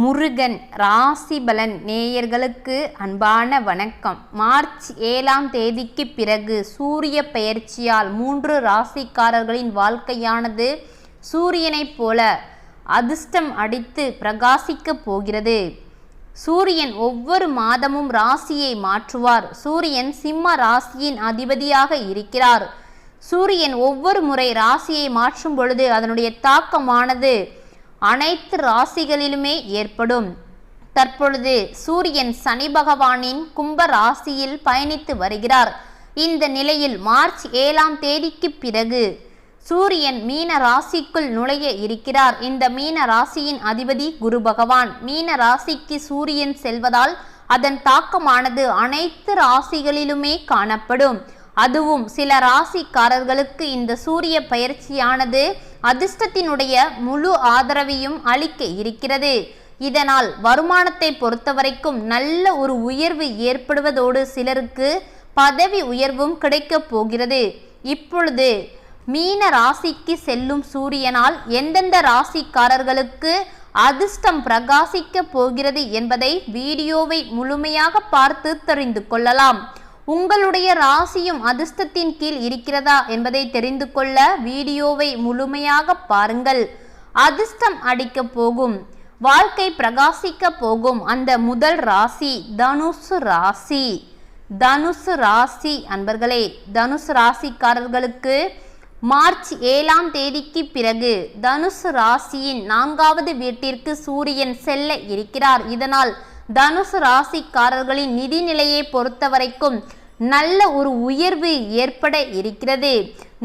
முருகன் ராசி பலன் நேயர்களுக்கு அன்பான வணக்கம். மார்ச் ஏழாம் தேதிக்கு பிறகு சூரிய பெயர்ச்சியால் மூன்று ராசிக்காரர்களின் வாழ்க்கையானது சூரியனைப் போல அதிர்ஷ்டம் அடித்து பிரகாசிக்கப் போகிறது. சூரியன் ஒவ்வொரு மாதமும் ராசியை மாற்றுவார். சூரியன் சிம்ம ராசியின் அதிபதியாக இருக்கிறார். சூரியன் ஒவ்வொரு முறை ராசியை மாற்றும் பொழுது அதனுடைய தாக்கமானது அனைத்து ராசிகளிலுமே ஏற்படும். தற்பொழுது சூரியன் சனி பகவானின் கும்ப ராசியில் பயணித்து வருகிறார். இந்த நிலையில் மார்ச் ஏழாம் தேதிக்கு பிறகு சூரியன் மீன ராசிக்குள் நுழைய இருக்கிறார். இந்த மீன ராசியின் அதிபதி குரு பகவான். மீன ராசிக்கு சூரியன் செல்வதால் அதன் தாக்கமானது அனைத்து ராசிகளிலுமே காணப்படும். அதுவும் சில ராசிக்காரர்களுக்கு இந்த சூரிய பயிற்சியானது அதிர்ஷ்டத்தினுடைய முழு ஆதரவையும் அளிக்க இருக்கிறது. இதனால் வருமானத்தை பொறுத்தவரைக்கும் நல்ல ஒரு உயர்வு ஏற்படுவதோடு சிலருக்கு பதவி உயர்வும் கிடைக்கப் போகிறது. இப்பொழுது மீன ராசிக்கு செல்லும் சூரியனால் எந்தெந்த ராசிக்காரர்களுக்கு அதிர்ஷ்டம் பிரகாசிக்க போகிறது என்பதை வீடியோவை முழுமையாக பார்த்து தெரிந்து கொள்ளலாம். உங்களுடைய ராசியும் அதிர்ஷ்டத்தின் கீழ் இருக்கிறதா என்பதை தெரிந்து கொள்ள வீடியோவை முழுமையாக பாருங்கள். அதிர்ஷ்டம் அடிக்க போகும். வாழ்க்கை பிரகாசிக்க போகும். அந்த முதல் ராசி தனுசு ராசி. தனுசு ராசி அன்பர்களே தனுசு ராசிக்காரர்களுக்கு மார்ச் ஏழாம் தேதிக்கு பிறகு தனுசு ராசியின் நான்காவது வீட்டிற்கு சூரியன் செல்ல இருக்கிறார். இதனால் தனுசு ராசிக்காரர்களின் நிதி பொறுத்த பொறுத்தவரைக்கும் நல்ல ஒரு உயர்வு ஏற்பட இருக்கிறது.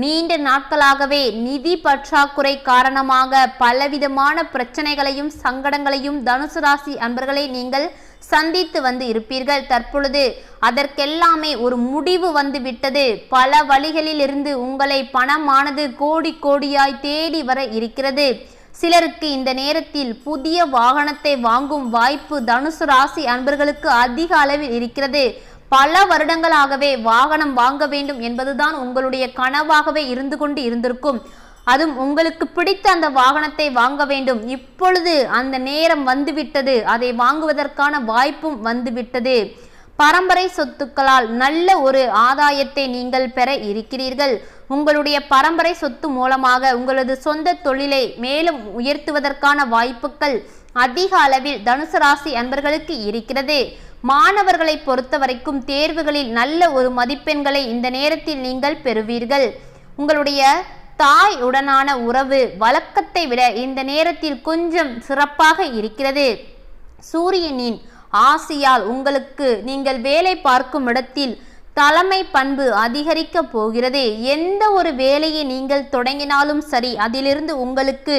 நீண்ட நாட்களாகவே நிதி பற்றாக்குறை காரணமாக பலவிதமான பிரச்சனைகளையும் சங்கடங்களையும் தனுசு ராசி அன்பர்களை நீங்கள் சந்தித்து வந்து இருப்பீர்கள். தற்பொழுது அதற்கெல்லாமே ஒரு முடிவு வந்து விட்டது. பல வழிகளில் இருந்து உங்களை பணமானது கோடி கோடியாய் தேடி வர இருக்கிறது. சிலருக்கு இந்த நேரத்தில் புதிய வாகனத்தை வாங்கும் வாய்ப்பு தனுசு ராசி அன்பர்களுக்கு அதிக அளவில் இருக்கிறது. பல வருடங்களாகவே வாகனம் வாங்க வேண்டும் என்பதுதான் உங்களுடைய கனவாகவே இருந்து கொண்டு இருந்திருக்கும். அதுவும் உங்களுக்கு பிடித்த அந்த வாகனத்தை வாங்க வேண்டும். இப்பொழுது அந்த நேரம் வந்துவிட்டது. அதை வாங்குவதற்கான வாய்ப்பும் வந்துவிட்டது. பரம்பரை சொத்துக்களால் நல்ல ஒரு ஆதாயத்தை நீங்கள் பெற இருக்கிறீர்கள். உங்களுடைய பரம்பரை சொத்து மூலமாக உங்களது சொந்த தொழிலை மேலும் உயர்த்துவதற்கான வாய்ப்புகள் அதிக அளவில் தனுசு ராசி அன்பர்களுக்கு இருக்கிறது. மாணவர்களை பொறுத்த வரைக்கும் தேர்வுகளில் நல்ல ஒரு மதிப்பெண்களை இந்த நேரத்தில் நீங்கள் பெறுவீர்கள். உங்களுடைய தாய் உடனான உறவு வழக்கத்தை விட இந்த நேரத்தில் கொஞ்சம் சிறப்பாக இருக்கிறது. சூரியனின் ஆசையால் உங்களுக்கு நீங்கள் வேலை பார்க்கும் இடத்தில் தலைமை பண்பு அதிகரிக்க போகிறது. எந்த ஒரு வேலையை நீங்கள் தொடங்கினாலும் சரி அதிலிருந்து உங்களுக்கு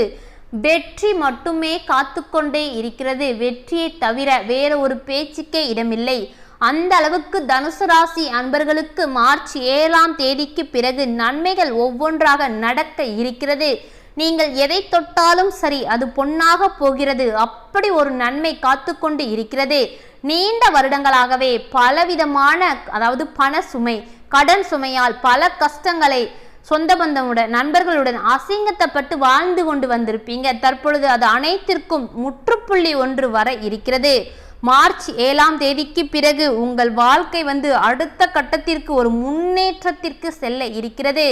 வெற்றி மட்டுமே காத்துக்கொண்டே இருக்கிறது. வெற்றியை தவிர வேற ஒரு பேச்சுக்கே இடமில்லை. அந்த அளவுக்கு தனுசு ராசி அன்பர்களுக்கு மார்ச் ஏழாம் தேதிக்கு பிறகு நன்மைகள் ஒவ்வொன்றாக நடக்க இருக்கிறது. நீங்கள் எதை தொட்டாலும் சரி அது பொன்னாக போகிறது. அப்படி ஒரு நன்மை காத்து கொண்டு இருக்கிறது. நீண்ட வருடங்களாகவே பலவிதமான அதாவது பண சுமை கடன் சுமையால் பல கஷ்டங்களை சொந்த பந்தமுடன் நண்பர்களுடன் அசிங்கத்தப்பட்டு வாழ்ந்து கொண்டு வந்திருப்பீங்க. தற்பொழுது அது அனைத்திற்கும் முற்றுப்புள்ளி ஒன்று வர இருக்கிறது. மார்ச் ஏழாம் தேதிக்கு பிறகு உங்கள் வாழ்க்கை வந்து அடுத்த கட்டத்திற்கு ஒரு முன்னேற்றத்திற்கு செல்ல இருக்கிறது.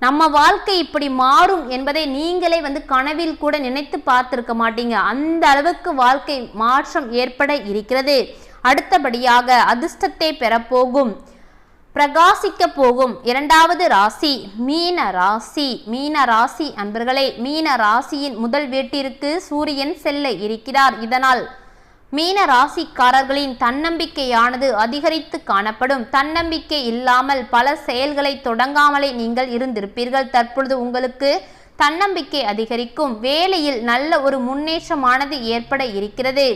நம்ம வாழ்க்கை இப்படி மாறும் என்பதை நீங்களே வந்து கனவில் கூட நினைத்து பார்த்திருக்க மாட்டீங்க. அந்த அளவுக்கு வாழ்க்கை மாற்றம் ஏற்பட இருக்கிறது. அடுத்தபடியாக அதிர்ஷ்டத்தை பெறப்போகும். பிரகாசிக்க போகும். இரண்டாவது ராசி மீன ராசி. மீன ராசி அன்பர்களே மீன ராசியின் முதல் வீட்டிற்கு சூரியன் செல்ல இருக்கிறார். இதனால் மீன ராசிக்காரர்களின் தன்னம்பிக்கையானது அதிகரித்து காணப்படும். தன்னம்பிக்கை இல்லாமல் பல செயல்களை தொடங்காமலே நீங்கள் இருந்திருப்பீர்கள். தற்பொழுது உங்களுக்கு தன்னம்பிக்கை அதிகரிக்கும். வேலையில் நல்ல ஒரு முன்னேற்றமானது ஏற்பட இருக்கிறது.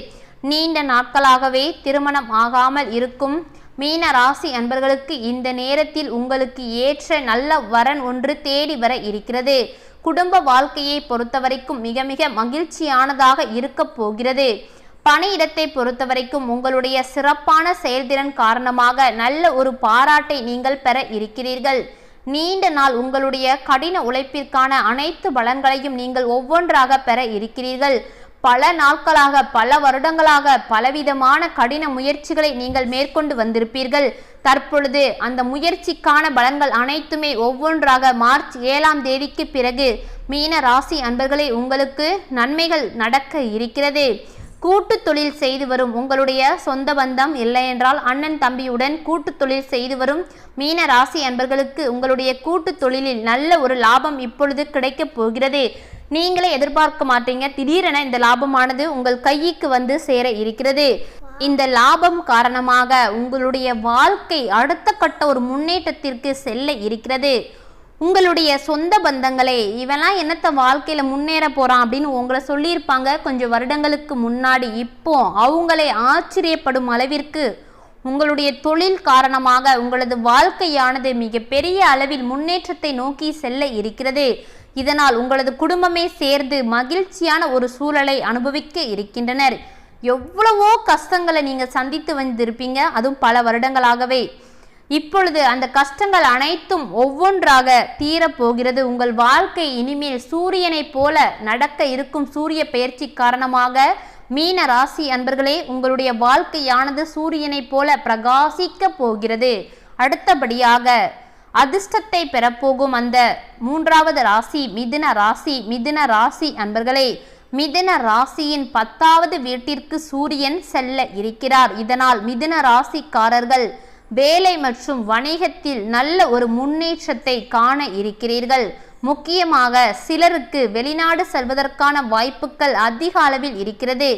நீண்ட நாட்களாகவே திருமணம் ஆகாமல் இருக்கும் மீன ராசி அன்பர்களுக்கு இந்த நேரத்தில் உங்களுக்கு ஏற்ற நல்ல வரன் ஒன்று தேடி வர இருக்கிறது. குடும்ப வாழ்க்கையை பொறுத்தவரைக்கும் மிக மிக மகிழ்ச்சியானதாக இருக்க போகிறது. பணியிடத்தை பொறுத்தவரைக்கும் உங்களுடைய சிறப்பான செயல்திறன் காரணமாக நல்ல ஒரு பாராட்டை நீங்கள் பெற இருக்கிறீர்கள். நீண்ட நாள் உங்களுடைய கடின உழைப்பிற்கான அனைத்து பலன்களையும் நீங்கள் ஒவ்வொன்றாக பெற இருக்கிறீர்கள். பல நாட்களாக பல வருடங்களாக பலவிதமான கடின முயற்சிகளை நீங்கள் மேற்கொண்டு வந்திருப்பீர்கள். தற்பொழுது அந்த முயற்சிக்கான பலன்கள் அனைத்துமே ஒவ்வொன்றாக மார்ச் ஏழாம் தேதிக்கு பிறகு மீன ராசி அன்பர்களே உங்களுக்கு நன்மைகள் நடக்க இருக்கிறது. கூட்டு தொழில் செய்து வரும் உங்களுடைய சொந்த பந்தம் இல்லையென்றால் அண்ணன் தம்பியுடன் கூட்டு தொழில் செய்து வரும் மீன ராசி அன்பர்களுக்கு உங்களுடைய கூட்டு தொழிலில் நல்ல ஒரு லாபம் இப்பொழுது கிடைக்கப் போகிறது. நீங்களே எதிர்பார்க்க மாட்டீங்க. திடீரென இந்த லாபமானது உங்கள் கைக்கு வந்து சேர இருக்கிறது. இந்த லாபம் காரணமாக உங்களுடைய வாழ்க்கை அடுத்த கட்ட ஒரு முன்னேற்றத்திற்கு செல்ல இருக்கிறது. உங்களுடைய சொந்த பந்தங்களே இவெல்லாம் என்னத்த வாழ்க்கையில் முன்னேற போகிறான் அப்படின்னு உங்களை சொல்லியிருப்பாங்க. கொஞ்சம் வருடங்களுக்கு முன்னாடி இப்போ அவங்களே ஆச்சரியப்படும் அளவிற்கு உங்களுடைய தொழில் காரணமாக உங்களது வாழ்க்கையானது மிகப்பெரிய அளவில் முன்னேற்றத்தை நோக்கி செல்ல இருக்கிறது. இதனால் உங்களது குடும்பமே சேர்ந்து மகிழ்ச்சியான ஒரு சூழலை அனுபவிக்க இருக்கின்றனர். எவ்வளவோ கஷ்டங்களை நீங்கள் சந்தித்து வந்திருப்பீங்க. அதுவும் பல வருடங்களாகவே. இப்பொழுது அந்த கஷ்டங்கள் அனைத்தும் ஒவ்வொன்றாக தீரப்போகிறது. உங்கள் வாழ்க்கை இனிமேல் சூரியனைப் போல நடக்க இருக்கும் சூரிய பயிற்சி காரணமாக மீன ராசி அன்பர்களே உங்களுடைய வாழ்க்கையானது சூரியனைப் போல பிரகாசிக்க போகிறது. அடுத்தபடியாக அதிர்ஷ்டத்தை பெறப்போகும் அந்த மூன்றாவது ராசி மிதுன ராசி மிதுன ராசி அன்பர்களே மிதுன ராசியின் பத்தாவது வீட்டிற்கு சூரியன் செல்ல இருக்கிறார். இதனால் மிதுன ராசிக்காரர்கள் வேலை மற்றும் வணிகத்தில் நல்ல ஒரு முன்னேற்றத்தை காண இருக்கிறீர்கள். முக்கியமாக சிலருக்கு வெளிநாடு செல்வதற்கான வாய்ப்புகள் அதிக அளவில் இருக்கிறது.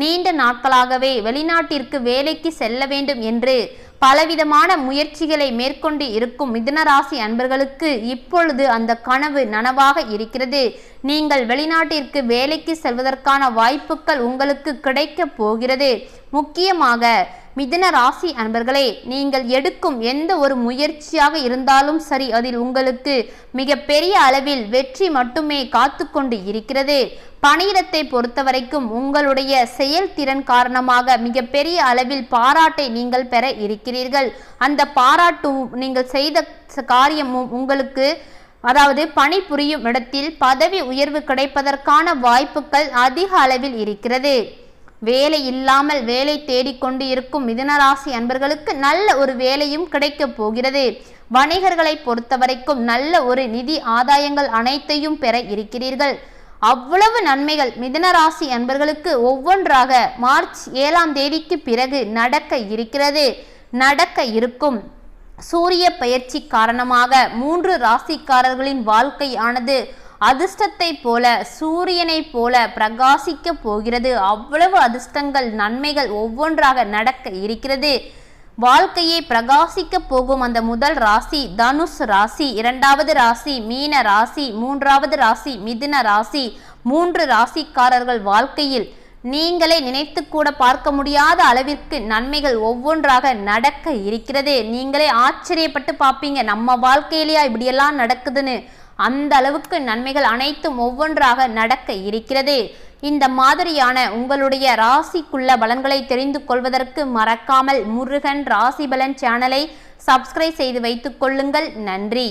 நீண்ட நாட்களாகவே வெளிநாட்டிற்கு வேலைக்கு செல்ல வேண்டும் என்று பலவிதமான முயற்சிகளை மேற்கொண்டு இருக்கும் மிதுனராசி அன்பர்களுக்கு இப்பொழுது அந்த கனவு நனவாக இருக்கிறது. நீங்கள் வெளிநாட்டிற்கு வேலைக்கு செல்வதற்கான வாய்ப்புகள் உங்களுக்கு கிடைக்கப் போகிறது. முக்கியமாக மிதுன ராசி அன்பர்களே நீங்கள் எடுக்கும் எந்த ஒரு முயற்சியாக இருந்தாலும் சரி அதில் உங்களுக்கு மிக பெரிய அளவில் வெற்றி மட்டுமே காத்து கொண்டு இருக்கிறது. பணியிடத்தை பொறுத்தவரைக்கும் உங்களுடைய செயல்திறன் காரணமாக மிக பெரிய அளவில் பாராட்டை நீங்கள் பெற இருக்கிறீர்கள். அந்த பாராட்டும் நீங்கள் செய்த காரியமும் உங்களுக்கு அதாவது பணிபுரியும் இடத்தில் பதவி உயர்வு கிடைப்பதற்கான வாய்ப்புகள் அதிக அளவில் இருக்கிறது. வேலை இல்லாமல் வேலை தேடிக்கொண்டு இருக்கும் மிதுனராசி அன்பர்களுக்கு நல்ல ஒரு வேலையும் கிடைக்கப் போகிறது. வணிகர்களை பொறுத்தவரைக்கும் நல்ல ஒரு நிதி ஆதாயங்கள் அனைத்தையும் பெற இருக்கிறீர்கள். அவ்வளவு நன்மைகள் மிதுனராசி அன்பர்களுக்கு ஒவ்வொன்றாக மார்ச் ஏழாம் தேதிக்கு பிறகு நடக்க இருக்கிறது. நடக்க இருக்கும். சூரிய பயிற்சி காரணமாக மூன்று ராசிக்காரர்களின் வாழ்க்கையானது அதிர்ஷ்டத்தை போல சூரியனைப் போல பிரகாசிக்க போகிறது. அவ்வளவு அதிர்ஷ்டங்கள் நன்மைகள் ஒவ்வொன்றாக நடக்க இருக்கிறது. வாழ்க்கையை பிரகாசிக்க போகும் அந்த முதல் ராசி தனுஷ் ராசி இரண்டாவது ராசி மீன ராசி மூன்றாவது ராசி மிதுன ராசி மூன்று ராசிக்காரர்கள் வாழ்க்கையில் நீங்களே நினைத்து கூட பார்க்க முடியாத அளவிற்கு நன்மைகள் ஒவ்வொன்றாக நடக்க இருக்கிறது. நீங்களே ஆச்சரியப்பட்டு பார்ப்பீங்க நம்ம வாழ்க்கையிலேயா இப்படியெல்லாம் நடக்குதுன்னு. அந்த அளவுக்கு நன்மைகள் அனைத்தும் ஒவ்வொன்றாக நடக்க இருக்கிறது. இந்த மாதிரியான உங்களுடைய ராசிக்குள்ள பலன்களை தெரிந்து கொள்வதற்கு மறக்காமல் முருகன் ராசி பலன் சேனலை சப்ஸ்கிரைப் செய்து வைத்துக் கொள்ளுங்கள். நன்றி.